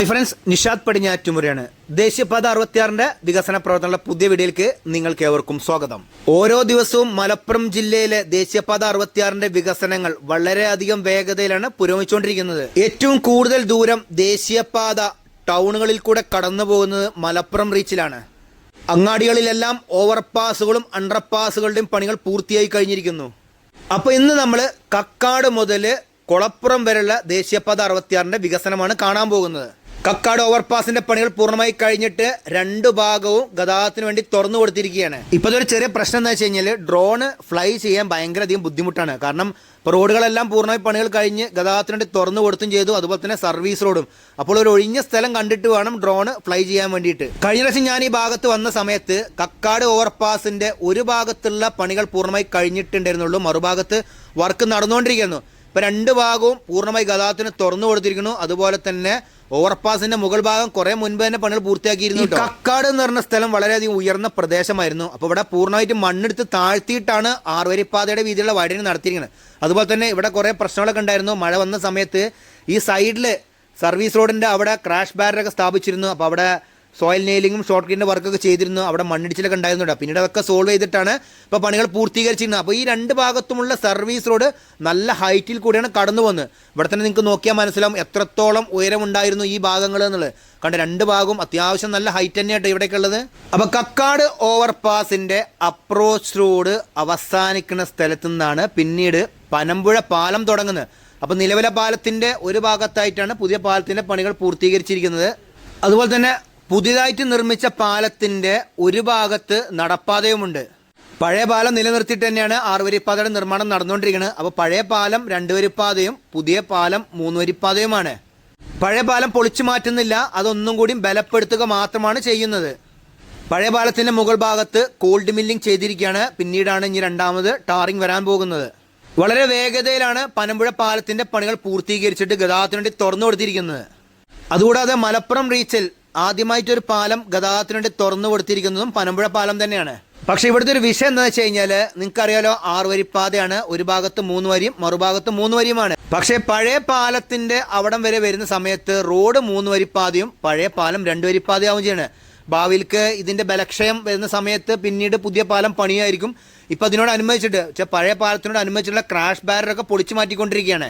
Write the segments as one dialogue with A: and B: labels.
A: Hi friends Nishad പടിഞ്ഞാറ്റുമുരയാണ് ദേശീയപാത അറുപത്തിയാറിന്റെ വികസന പ്രവർത്തനങ്ങളുടെ പുതിയ വീഡിയോയിലേക്ക് നിങ്ങൾക്ക് ഏവർക്കും സ്വാഗതം. ഓരോ ദിവസവും മലപ്പുറം ജില്ലയിലെ ദേശീയപാത അറുപത്തിയാറിന്റെ വികസനങ്ങൾ വളരെയധികം വേഗതയിലാണ് പുരോഗമിച്ചുകൊണ്ടിരിക്കുന്നത്. ഏറ്റവും കൂടുതൽ ദൂരം ദേശീയപാത ടൗണുകളിൽ കൂടെ കടന്നു പോകുന്നത് മലപ്പുറം റീച്ചിലാണ്. അങ്ങാടികളിലെല്ലാം ഓവർപാസുകളും അണ്ടർപാസുകളുടെയും പണികൾ പൂർത്തിയായി കഴിഞ്ഞിരിക്കുന്നു. അപ്പോൾ ഇന്ന് നമ്മൾ കക്കാട് മുതൽ കുളപ്പുറം വരെയുള്ള ദേശീയപാത അറുപത്തിയാറിന്റെ വികസനമാണ് കാണാൻ പോകുന്നത്. കക്കാട് ഓവർപാസിന്റെ പണികൾ പൂർണമായി കഴിഞ്ഞിട്ട് രണ്ട് ഭാഗവും ഗതാഗതത്തിന് വേണ്ടി തുറന്നു കൊടുത്തിരിക്കുകയാണ്. ഇപ്പോൾ ഒരു ചെറിയ പ്രശ്നം എന്താ വെച്ച് കഴിഞ്ഞാൽ ഡ്രോണ് ഫ്ലൈ ചെയ്യാൻ ഭയങ്കര അധികം ബുദ്ധിമുട്ടാണ്. കാരണം ഇപ്പോൾ റോഡുകളെല്ലാം പൂർണമായി പണികൾ കഴിഞ്ഞ് ഗതാഗതത്തിന് വേണ്ടി തുറന്നു കൊടുത്തും ചെയ്തു അതുപോലെ തന്നെ സർവീസ് റോഡും. അപ്പോൾ ഒരു ഒഴിഞ്ഞ സ്ഥലം കണ്ടിട്ട് വേണം ഡ്രോണ് ഫ്ലൈ ചെയ്യാൻ വേണ്ടിയിട്ട്. കഴിഞ്ഞ പ്രാവശ്യം ഞാൻ ഈ ഭാഗത്ത് വന്ന സമയത്ത് കക്കാട് ഓവർപാസിന്റെ ഒരു ഭാഗത്തുള്ള പണികൾ പൂർണമായി കഴിഞ്ഞിട്ടുണ്ടായിരുന്നുള്ളൂ. മറുഭാഗത്ത് വർക്ക് നടന്നുകൊണ്ടിരിക്കുന്നു. ഇപ്പൊ രണ്ട് ഭാഗവും പൂർണമായി ഗതാഗതത്തിന് തുറന്നു കൊടുത്തിരിക്കുന്നു. അതുപോലെ തന്നെ ഓവർപാസിന്റെ മുകൾ ഭാഗം കുറെ മുൻപ് തന്നെ പണികൾ പൂർത്തിയാക്കിയിരുന്നു കക്കാട് എന്ന് പറഞ്ഞ സ്ഥലം വളരെയധികം ഉയർന്ന പ്രദേശമായിരുന്നു. അപ്പോൾ ഇവിടെ പൂർണമായിട്ട് മണ്ണെടുത്ത് താഴ്ത്തിയിട്ടാണ് ആറുവരിപ്പാതയുടെ വീതിയുള്ള വൈഡനിങ് നടത്തിയിരിക്കുന്നത്. അതുപോലെ തന്നെ ഇവിടെ കുറേ പ്രശ്നങ്ങളൊക്കെ ഉണ്ടായിരുന്നു. മഴ വന്ന സമയത്ത് ഈ സൈഡിൽ സർവീസ് റോഡിന്റെ അവിടെ ക്രാഷ് ബാരറൊക്കെ സ്ഥാപിച്ചിരുന്നു. അപ്പോൾ അവിടെ സോയിൽ നെയിലിങ്ങും ഷോർട്ട് കിന്റെ വർക്കൊക്കെ ചെയ്തിരുന്നു. അവിടെ മണ്ണിടിച്ചിലൊക്കെ ഉണ്ടായിരുന്നുണ്ട് പിന്നീട് അതൊക്കെ സോൾവ് ചെയ്തിട്ടാണ് ഇപ്പോൾ പണികൾ പൂർത്തീകരിച്ചിരുന്നത്. അപ്പോൾ ഈ രണ്ട് ഭാഗത്തുമുള്ള സർവീസ് റോഡ് നല്ല ഹൈറ്റിൽ കൂടിയാണ് കടന്നു വന്ന് ഇവിടെ തന്നെ നിങ്ങൾക്ക് നോക്കിയാൽ മനസ്സിലാവും എത്രത്തോളം ഉയരമുണ്ടായിരുന്നു ഈ ഭാഗങ്ങൾ എന്നുള്ളത്. കണ്ട് രണ്ട് ഭാഗവും അത്യാവശ്യം നല്ല ഹൈറ്റ് തന്നെയായിട്ട് ഇവിടേക്കുള്ളത് അപ്പോൾ കക്കാട് ഓവർപാസിന്റെ അപ്രോച്ച് റോഡ് അവസാനിക്കുന്ന സ്ഥലത്തു നിന്നാണ് പിന്നീട് പനമ്പുഴ പാലം തുടങ്ങുന്നത്. അപ്പോൾ നിലവിലെ പാലത്തിന്റെ ഒരു ഭാഗത്തായിട്ടാണ് പുതിയ പാലത്തിന്റെ പണികൾ പൂർത്തീകരിച്ചിരിക്കുന്നത്. അതുപോലെ തന്നെ പുതിയതായിട്ട് നിർമ്മിച്ച പാലത്തിന്റെ ഒരു ഭാഗത്ത് നടപ്പാതയുമുണ്ട്. പഴയ പാലം നിലനിർത്തിയിട്ട് തന്നെയാണ് ആറുവരിപ്പാതയുടെ നിർമ്മാണം നടന്നുകൊണ്ടിരിക്കുന്നത്. അപ്പോൾ പഴയ പാലം രണ്ട് വരിപ്പാതയും പുതിയ പാലം മൂന്ന് വരിപ്പാതയുമാണ് പഴയ പാലം പൊളിച്ചു മാറ്റുന്നില്ല അതൊന്നും കൂടി ബലപ്പെടുത്തുക മാത്രമാണ് ചെയ്യുന്നത്. പഴയ പാലത്തിന്റെ മുകൾ ഭാഗത്ത് കോൾഡ് മില്ലിംഗ് ചെയ്തിരിക്കുകയാണ്. പിന്നീടാണ് ഇനി രണ്ടാമത് ടാറിംഗ് വരാൻ പോകുന്നത്. വളരെ വേഗതയിലാണ് പനമ്പുഴ പാലത്തിന്റെ പണികൾ പൂർത്തീകരിച്ചിട്ട് ഗതാഗതത്തിന് വേണ്ടി തുറന്നു കൊടുത്തിരിക്കുന്നത് അതുകൂടാതെ മലപ്പുറം റീച്ചിൽ ആദ്യമായിട്ട് ഒരു പാലം ഗതാഗതത്തിന് വേണ്ടി തുറന്നു കൊടുത്തിരിക്കുന്നതും പനമ്പുഴ പാലം തന്നെയാണ്. പക്ഷെ ഇവിടുത്തെ ഒരു വിഷയം എന്താ വെച്ച് കഴിഞ്ഞാൽ നിങ്ങൾക്കറിയാലോ ആറ് വരിപ്പാതയാണ് ഒരു ഭാഗത്ത് മൂന്ന് വരിയും മറുഭാഗത്ത് മൂന്ന് വരിയുമാണ്. പക്ഷേ പഴയ പാലത്തിന്റെ അവിടം വരെ വരുന്ന സമയത്ത് റോഡ് മൂന്ന് വരിപ്പാതയും പഴയ പാലം രണ്ട് വരിപ്പാതയാവും ചെയ്യണം. ഭാവിയിൽക്ക് ഇതിന്റെ ബലക്ഷയം വരുന്ന സമയത്ത് പിന്നീട് പുതിയ പാലം പണിയായിരിക്കും. ഇപ്പൊ അതിനോട് അനുബന്ധിച്ചിട്ട് പഴയ പാലത്തിനോട് അനുബന്ധിച്ചിട്ടുള്ള ക്രാഷ് ബാരറൊക്കെ പൊളിച്ചു മാറ്റിക്കൊണ്ടിരിക്കുകയാണ്.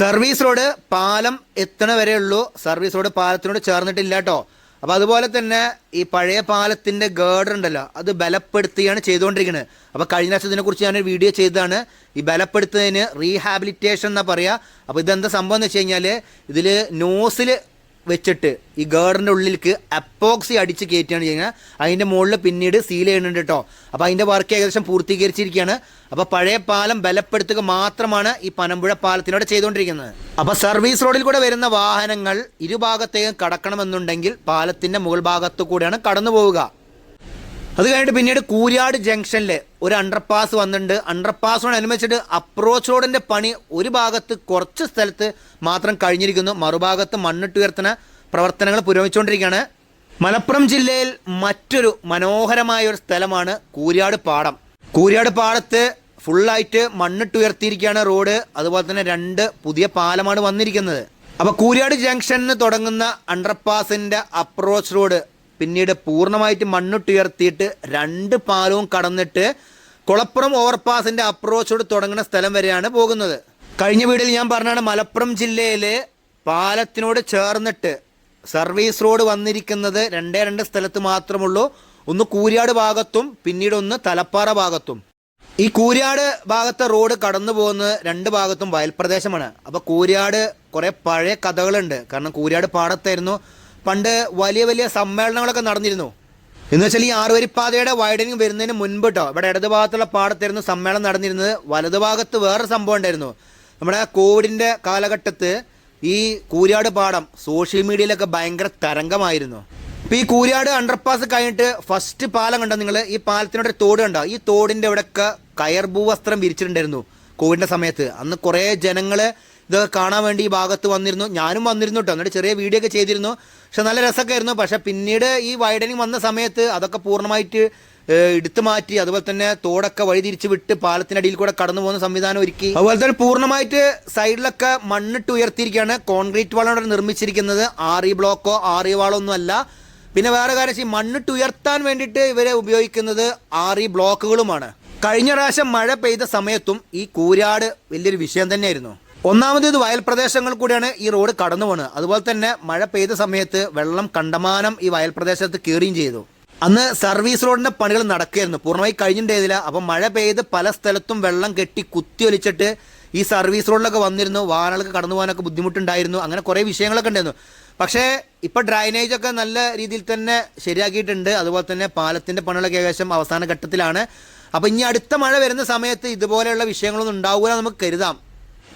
A: സർവീസ് റോഡ് പാലം എത്തണ വരെയുള്ളൂ സർവീസ് റോഡ് പാലത്തിനോട് ചേർന്നിട്ടില്ല കേട്ടോ. അപ്പോൾ അതുപോലെ തന്നെ ഈ പഴയ പാലത്തിന്റെ ഗേർഡർ ഉണ്ടല്ലോ അത് ബലപ്പെടുത്തുകയാണ് ചെയ്തുകൊണ്ടിരിക്കുന്നത്. അപ്പോൾ കഴിഞ്ഞ പ്രാവശ്യം ഇതിനെക്കുറിച്ച് ഞാനൊരു വീഡിയോ ചെയ്തതാണ്. ഈ ബലപ്പെടുത്തുന്നതിന് റീഹാബിലിറ്റേഷൻ എന്നാ പറയാ. അപ്പോൾ ഇതെന്താ സംഭവം എന്ന് വെച്ച് കഴിഞ്ഞാൽ ഇതിൽ നോസിൽ വെച്ചിട്ട് ഈ ഗേറിന്റെ ഉള്ളിലേക്ക് അപ്പോക്സി അടിച്ച് കയറ്റുകയാണ് ചെയ്യുന്നത്. അതിന്റെ മുകളിൽ പിന്നീട് സീൽ ചെയ്യുന്നുണ്ട് കേട്ടോ അപ്പോൾ അതിന്റെ വർക്ക് ഏകദേശം പൂർത്തീകരിച്ചിരിക്കുകയാണ്. അപ്പോൾ പഴയ പാലം ബലപ്പെടുത്തുക മാത്രമാണ് ഈ പനമ്പുഴ പാലത്തിനോട് ചെയ്തുകൊണ്ടിരിക്കുന്നത്. അപ്പോൾ സർവീസ് റോഡിൽ കൂടെ വരുന്ന വാഹനങ്ങൾ ഇരുഭാഗത്തേക്കും കടക്കണമെന്നുണ്ടെങ്കിൽ പാലത്തിന്റെ മുകൾ ഭാഗത്തു കൂടെയാണ് കടന്നു പോവുക അത് കഴിഞ്ഞിട്ട് പിന്നീട് കൂരിയാട് ജംഗ്ഷനിൽ ഒരു അണ്ടർപാസ് വന്നിട്ടുണ്ട്. അണ്ടർപാസിനോടനുബന്ധിച്ചിട്ട് അപ്രോച്ച് റോഡിന്റെ പണി ഒരു ഭാഗത്ത് കുറച്ച് സ്ഥലത്ത് മാത്രം കഴിഞ്ഞിരിക്കുന്നു. മറുഭാഗത്ത് മണ്ണിട്ടുയർത്തുന്ന പ്രവർത്തനങ്ങൾ പുരോഗമിച്ചുകൊണ്ടിരിക്കുകയാണ്. മലപ്പുറം ജില്ലയിൽ മറ്റൊരു മനോഹരമായ ഒരു സ്ഥലമാണ് കൂരിയാട് പാടം. കൂരിയാട് പാടത്ത് ഫുള്ളായിട്ട് മണ്ണിട്ടുയർത്തിയിരിക്കുകയാണ് റോഡ് അതുപോലെ തന്നെ രണ്ട് പുതിയ പാലമാണ് വന്നിരിക്കുന്നത്. അപ്പോൾ കൂരിയാട് ജംഗ്ഷനിൽ തുടങ്ങുന്ന അണ്ടർപാസിന്റെ അപ്രോച്ച് റോഡ് പിന്നീട് പൂർണമായിട്ട് മണ്ണിട്ടുയർത്തിയിട്ട് രണ്ട് പാലവും കടന്നിട്ട് കുളപ്പുറം ഓവർപാസിന്റെ അപ്രോച്ചോട് തുടങ്ങുന്ന സ്ഥലം വരെയാണ് പോകുന്നത്. കഴിഞ്ഞ വീഡിയോയിൽ ഞാൻ പറഞ്ഞാണ് മലപ്പുറം ജില്ലയിലെ പാലത്തിനോട് ചേർന്നിട്ട് സർവീസ് റോഡ് വന്നിരിക്കുന്നത് രണ്ടേ രണ്ട് സ്ഥലത്ത് മാത്രമുള്ളൂ. ഒന്ന് കൂരിയാട് ഭാഗത്തും പിന്നീട് ഒന്ന് തലപ്പാറ ഭാഗത്തും. ഈ കൂരിയാട് ഭാഗത്തെ റോഡ് കടന്നു പോകുന്നത് രണ്ട് ഭാഗത്തും വയൽപ്രദേശമാണ്. അപ്പോൾ കൂരിയാട് കുറേ പഴയ കഥകളുണ്ട്. കാരണം കൂരിയാട് പാടത്തായിരുന്നു. പണ്ട് വലിയ വലിയ സമ്മേളനങ്ങളൊക്കെ നടന്നിരുന്നു. എന്ന് വെച്ചാൽ ഈ ആറുവരിപ്പാതയുടെ വൈഡനിങ് വരുന്നതിന് മുൻപ് കേട്ടോ ഇവിടെ ഇടത് ഭാഗത്തുള്ള പാടത്തായിരുന്നു സമ്മേളനം നടന്നിരുന്നത് വലതുഭാഗത്ത് വേറൊരു വേറെ സംഭവം ഉണ്ടായിരുന്നു. നമ്മുടെ കോവിഡിന്റെ കാലഘട്ടത്ത് ഈ കൂരിയാട് പാടം സോഷ്യൽ മീഡിയയിലൊക്കെ ഭയങ്കര തരംഗമായിരുന്നു. ഇപ്പൊ ഈ കൂരിയാട് അണ്ടർപാസ് കഴിഞ്ഞിട്ട് ഫസ്റ്റ് പാലം കണ്ടോ നിങ്ങൾ ഈ പാലത്തിനോട് തോട് കണ്ടോ? ഈ തോടിന്റെ ഇവിടെയൊക്കെ കയർ ഭൂവസ്ത്രം വിരിച്ചിട്ടുണ്ടായിരുന്നു കോവിഡിന്റെ സമയത്ത്. അന്ന് കുറേ ജനങ്ങൾ ഇത് കാണാൻ വേണ്ടി ഈ ഭാഗത്ത് വന്നിരുന്നു. ഞാനും വന്നിരുന്നു കേട്ടോ എന്നിട്ട് ചെറിയ വീഡിയോ ഒക്കെ ചെയ്തിരുന്നു. പക്ഷെ നല്ല രസമൊക്കെ ആയിരുന്നു പക്ഷെ പിന്നീട് ഈ വൈഡനിങ് വന്ന സമയത്ത് അതൊക്കെ പൂർണമായിട്ട് എടുത്തു മാറ്റി അതുപോലെ തന്നെ തോടൊക്കെ വഴി തിരിച്ച് വിട്ട് പാലത്തിനടിയിൽ കൂടെ കടന്നു പോകുന്ന സംവിധാനം ഒരുക്കി. അതുപോലെ തന്നെ പൂർണമായിട്ട് സൈഡിലൊക്കെ മണ്ണിട്ട് ഉയർത്തിയിരിക്കുകയാണ്. കോൺക്രീറ്റ് വാളാണ് നിർമ്മിച്ചിരിക്കുന്നത്. ആറി ബ്ലോക്കോ ആറി വാളോ ഒന്നും അല്ല പിന്നെ വേറെ കാര്യം വെച്ചാൽ ഈ മണ്ണിട്ട് ഉയർത്താൻ വേണ്ടിയിട്ട് ഇവരെ ഉപയോഗിക്കുന്നത് ആറി ബ്ലോക്കുകളുമാണ്. കഴിഞ്ഞ പ്രാവശ്യം മഴ പെയ്ത സമയത്തും ഈ കൂരാട് വലിയൊരു വിഷയം തന്നെയായിരുന്നു. ഒന്നാമത് ഇത് വയൽ പ്രദേശങ്ങൾ കൂടിയാണ് ഈ റോഡ് കടന്നു പോകുന്നത് അതുപോലെ തന്നെ മഴ പെയ്ത സമയത്ത് വെള്ളം കണ്ടമാനം ഈ വയൽ പ്രദേശത്ത് കയറുകയും ചെയ്തു. അന്ന് സർവീസ് റോഡിന്റെ പണികൾ നടക്കുകയായിരുന്നു. പൂർണമായി കഴിഞ്ഞിട്ടുണ്ടായിരുന്നില്ല അപ്പം മഴ പെയ്ത് പല സ്ഥലത്തും വെള്ളം കെട്ടി കുത്തി ഒലിച്ചിട്ട് ഈ സർവീസ് റോഡിലൊക്കെ വന്നിരുന്നു. വാഹനങ്ങൾക്ക് കടന്നു പോകാനൊക്കെ ബുദ്ധിമുട്ടുണ്ടായിരുന്നു. അങ്ങനെ കുറേ വിഷയങ്ങളൊക്കെ ഉണ്ടായിരുന്നു. പക്ഷേ ഇപ്പോൾ ഡ്രൈനേജ് ഒക്കെ നല്ല രീതിയിൽ തന്നെ ശരിയാക്കിയിട്ടുണ്ട്. അതുപോലെ തന്നെ പാലത്തിന്റെ പണികളൊക്കെ ഏകദേശം അവസാന ഘട്ടത്തിലാണ്. അപ്പോൾ ഇനി അടുത്ത മഴ വരുന്ന സമയത്ത് ഇതുപോലെയുള്ള വിഷയങ്ങളൊന്നും ഉണ്ടാവില്ല നമുക്ക് കരുതാം.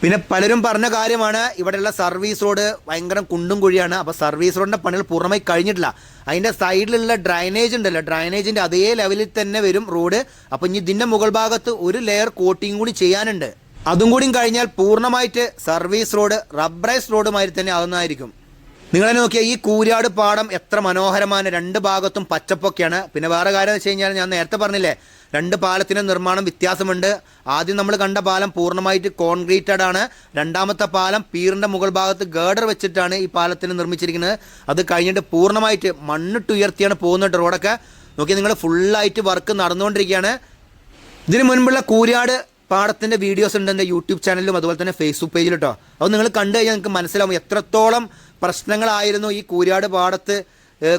A: പിന്നെ പലരും പറഞ്ഞ കാര്യമാണ് ഇവിടെയുള്ള സർവീസ് റോഡ് ഭയങ്കര കുണ്ടും കുഴിയാണ്. അപ്പോൾ സർവീസ് റോഡിന്റെ പണികൾ പൂർണമായി കഴിഞ്ഞിട്ടില്ല. അതിന്റെ സൈഡിലുള്ള ഡ്രൈനേജ് ഉണ്ടല്ലോ ഡ്രൈനേജിന്റെ അതേ ലെവലിൽ തന്നെ വരും റോഡ്. അപ്പോൾ ഇനി ഇതിന്റെ മുകൾ ഭാഗത്ത് ഒരു ലെയർ കോട്ടിങ് കൂടി ചെയ്യാനുണ്ട്. അതും കൂടി കഴിഞ്ഞാൽ പൂർണമായിട്ട് സർവീസ് റോഡ് റബ്ബറൈസ് റോഡുമായി തന്നെ ആകുന്നതായിരിക്കും നിങ്ങളെ നോക്കിയാൽ ഈ കൂരാട് പാടം എത്ര മനോഹരമാണ്. രണ്ട് ഭാഗത്തും പച്ചപ്പൊക്കെയാണ്. പിന്നെ വേറെ കാര്യം വെച്ച് കഴിഞ്ഞാൽ ഞാൻ നേരത്തെ പറഞ്ഞില്ലേ രണ്ട് പാലത്തിനും നിർമ്മാണം വ്യത്യാസമുണ്ട്. ആദ്യം നമ്മൾ കണ്ട പാലം പൂർണമായിട്ട് കോൺക്രീറ്റഡ് ആണ്. രണ്ടാമത്തെ പാലം പീറിന്റെ മുകൾ ഭാഗത്ത് ഗേഡർ വെച്ചിട്ടാണ് ഈ പാലത്തിന് നിർമ്മിച്ചിരിക്കുന്നത്. അത് കഴിഞ്ഞിട്ട് പൂർണമായിട്ട് മണ്ണിട്ടുയർത്തിയാണ് പോകുന്നത് റോഡൊക്കെ. നോക്കി നിങ്ങൾ ഫുള്ളായിട്ട് വർക്ക് നടന്നുകൊണ്ടിരിക്കുകയാണ്. ഇതിന് മുൻപുള്ള കൂരാട് പാടത്തിന്റെ വീഡിയോസ് ഉണ്ട് എന്റെ യൂട്യൂബ് ചാനലിലും അതുപോലെ തന്നെ ഫേസ്ബുക്ക് പേജിലും കേട്ടോ അത് നിങ്ങൾ കണ്ടു കഴിഞ്ഞാൽ നിങ്ങൾക്ക് മനസ്സിലാവും എത്രത്തോളം പ്രശ്നങ്ങളായിരുന്നു ഈ കൂരാട് പാടത്ത്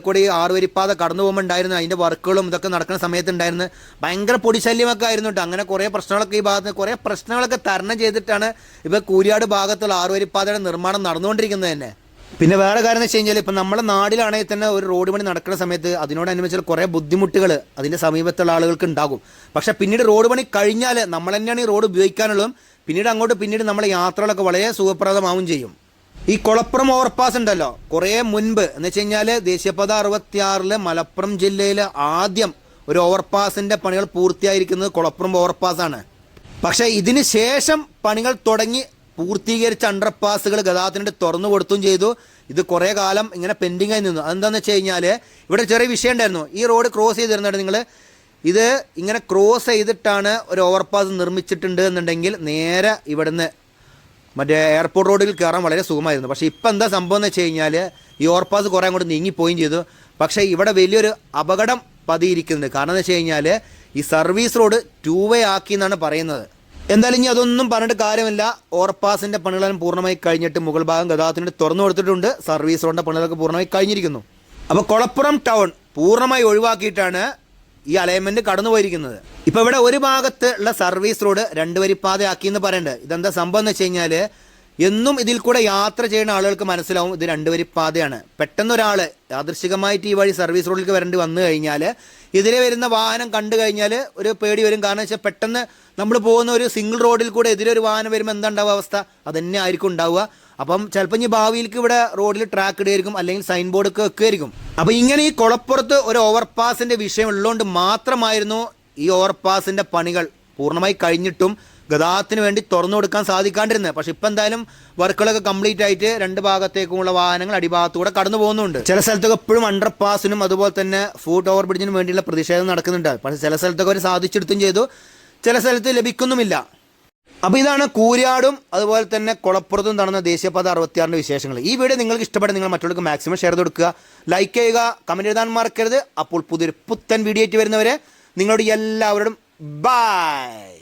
A: കൂടി ആറുവരിപ്പാത കടന്നു പോകുമ്പോൾ ഉണ്ടായിരുന്നു അതിന്റെ വർക്കുകളും ഇതൊക്കെ നടക്കുന്ന സമയത്ത് ഉണ്ടായിരുന്നു ഭയങ്കര പൊടിശല്യമൊക്കെ ആയിരുന്നു കേട്ടോ അങ്ങനെ കുറേ പ്രശ്നങ്ങളൊക്കെ ഈ ഭാഗത്ത് കുറേ പ്രശ്നങ്ങളൊക്കെ തരണം ചെയ്തിട്ടാണ് ഇപ്പോൾ കൂരിയാട് ഭാഗത്തുള്ള ആറുവരിപ്പാതയുടെ നിർമ്മാണം നടന്നുകൊണ്ടിരിക്കുന്നത് തന്നെ. പിന്നെ വേറെ കാര്യം എന്ന് വെച്ച് കഴിഞ്ഞാൽ ഇപ്പം നമ്മുടെ നാടിലാണെങ്കിൽ തന്നെ ഒരു റോഡ് പണി നടക്കുന്ന സമയത്ത് അതിനോടനുബന്ധിച്ച് കുറേ ബുദ്ധിമുട്ടുകൾ അതിന്റെ സമീപത്തുള്ള ആളുകൾക്ക് ഉണ്ടാകും. പക്ഷേ പിന്നീട് റോഡ് പണി കഴിഞ്ഞാൽ നമ്മൾ തന്നെയാണ് ഈ റോഡ് ഉപയോഗിക്കാനുള്ളതും പിന്നീട് അങ്ങോട്ട് പിന്നീട് നമ്മളെ യാത്രകളൊക്കെ വളരെ സുഖപ്രദമാവും ചെയ്യും. ഈ കുളപ്പുറം ഓവർപാസ് ഉണ്ടല്ലോ കുറേ മുൻപ് എന്ന് വെച്ച് കഴിഞ്ഞാൽ ദേശീയപാത അറുപത്തിയാറിൽ മലപ്പുറം ജില്ലയിൽ ആദ്യം ഒരു ഓവർപാസിന്റെ പണികൾ പൂർത്തിയായിരിക്കുന്നത് കുളപ്പുറം ഓവർപാസ് ആണ്. പക്ഷേ ഇതിന് ശേഷം പണികൾ തുടങ്ങി പൂർത്തീകരിച്ച അണ്ടർപാസുകൾ ഗതാഗതത്തിന് തുറന്നു കൊടുത്തും ചെയ്തു. ഇത് കുറേ കാലം ഇങ്ങനെ പെൻഡിങ് ആയി നിന്നു. അതെന്താണെന്ന് വെച്ച് കഴിഞ്ഞാൽ ഇവിടെ ചെറിയ വിഷയം ഉണ്ടായിരുന്നു. ഈ റോഡ് ക്രോസ് ചെയ്ത് തരുന്നുണ്ട് നിങ്ങൾ ഇത് ഇങ്ങനെ ക്രോസ് ചെയ്തിട്ടാണ് ഒരു ഓവർപാസ് നിർമ്മിച്ചിട്ടുണ്ട് എന്നുണ്ടെങ്കിൽ നേരെ ഇവിടുന്ന് മറ്റേ എയർപോർട്ട് റോഡിൽ കയറാൻ വളരെ സുഖമായിരുന്നു. പക്ഷേ ഇപ്പം എന്താ സംഭവം എന്ന് വെച്ച് കഴിഞ്ഞാൽ ഈ ഓവർപാസ് കുറേ അങ്ങോട്ട് നീങ്ങിപ്പോയും ചെയ്തു. പക്ഷേ ഇവിടെ വലിയൊരു അപകടം പതിയിരിക്കുന്നുണ്ട്. കാരണം എന്ന് വെച്ച് കഴിഞ്ഞാൽ ഈ സർവീസ് റോഡ് ടൂ വേ ആക്കി എന്നാണ് പറയുന്നത്. എന്തായാലും ഇനി അതൊന്നും പറഞ്ഞിട്ട് കാര്യമില്ല. ഓവർപാസിന്റെ പണികളെല്ലാം പൂർണമായി കഴിഞ്ഞിട്ട് മുകൾ ഭാഗം ഗതാഗതത്തിന് തുറന്നു കൊടുത്തിട്ടുണ്ട്. സർവീസ് റോഡിന്റെ പണികളൊക്കെ പൂർണമായി കഴിഞ്ഞിരിക്കുന്നു. അപ്പോൾ കൊളപ്പുറം ടൗൺ പൂർണമായി ഒഴിവാക്കിയിട്ടാണ് ഈ അലൈൻമെന്റ് കടന്നു പോയിരിക്കുന്നത് ഇപ്പൊ ഇവിടെ ഒരു ഭാഗത്ത് ഉള്ള സർവീസ് റോഡ് രണ്ട് വരിപ്പാതയാക്കി എന്ന് പറയുന്നുണ്ട് ഇതെന്താ സംഭവം എന്ന് വെച്ച് കഴിഞ്ഞാൽ എന്നും ഇതിൽ കൂടെ യാത്ര ചെയ്യുന്ന ആളുകൾക്ക് മനസ്സിലാവും ഇത് രണ്ട് വരിപ്പാതയാണ്. പെട്ടെന്ന് ഒരാൾ യാദൃശികമായിട്ട് ഈ വഴി സർവീസ് റോഡിലേക്ക് വരേണ്ടി വന്നു കഴിഞ്ഞാൽ ഇതിലെ വരുന്ന വാഹനം കണ്ടു കഴിഞ്ഞാൽ ഒരു പേടി വരും. കാരണം വെച്ചാൽ പെട്ടെന്ന് നമ്മൾ പോകുന്ന ഒരു സിംഗിൾ റോഡിൽ കൂടെ ഒരു വാഹനം വരുമ്പോൾ എന്താ ഉണ്ടാവുക അവസ്ഥ? അതന്നെ ആയിരിക്കും ഉണ്ടാവുക. അപ്പം ചിലപ്പോൾ ഇനി ഭാവിയിലേക്ക് ഇവിടെ റോഡിൽ ട്രാക്ക് ഇടുകയായിരിക്കും അല്ലെങ്കിൽ സൈൻ ബോർഡ് ഒക്കെ വെക്കുമായിരിക്കും അപ്പം ഇങ്ങനെ ഈ കുളപ്പുറത്ത് ഒരു ഓവർപാസിന്റെ വിഷയം ഉള്ളതുകൊണ്ട് മാത്രമായിരുന്നു ഈ ഓവർപാസിന്റെ പണികൾ പൂർണമായി കഴിഞ്ഞിട്ടും ഗതാഗതത്തിന് വേണ്ടി തുറന്നു കൊടുക്കാൻ സാധിക്കാണ്ടിരുന്നത്. പക്ഷെ ഇപ്പം എന്തായാലും വർക്കുകളൊക്കെ കംപ്ലീറ്റ് ആയിട്ട് രണ്ട് ഭാഗത്തേക്കുമുള്ള വാഹനങ്ങൾ അടിഭാഗത്തൂടെ കടന്നു പോകുന്നുണ്ട്. ചില സ്ഥലത്തൊക്കെ എപ്പോഴും അണ്ടർ പാസിനും അതുപോലെ തന്നെ ഫുട് ഓവർ ബ്രിഡ്ജിനും വേണ്ടിയുള്ള പ്രതിഷേധം നടക്കുന്നുണ്ട്. പക്ഷേ ചില സ്ഥലത്തൊക്കെ അവർ സാധിച്ചെടുത്തും ചെയ്തു. ചില സ്ഥലത്ത് ലഭിക്കുന്നുമില്ല. അപ്പോൾ ഇതാണ് കൂരിയാടും അതുപോലെ തന്നെ കുളപ്പുറത്തും നടന്ന ദേശീയപാത അറുപത്തിയാറിന്റെ വിശേഷങ്ങൾ. ഈ വീഡിയോ നിങ്ങൾക്ക് ഇഷ്ടപ്പെട്ട നിങ്ങൾ മറ്റുള്ളവർക്ക് മാക്സിമം ഷെയർ കൊടുക്കുക. ലൈക്ക് ചെയ്യുക കമന്റ് എഴുതാൻ മറക്കരുത്. അപ്പോൾ പുതിയൊരു പുത്തൻ വീഡിയോ ആയിട്ട് വരുന്നവരെ നിങ്ങളോട് എല്ലാവരോടും ബൈ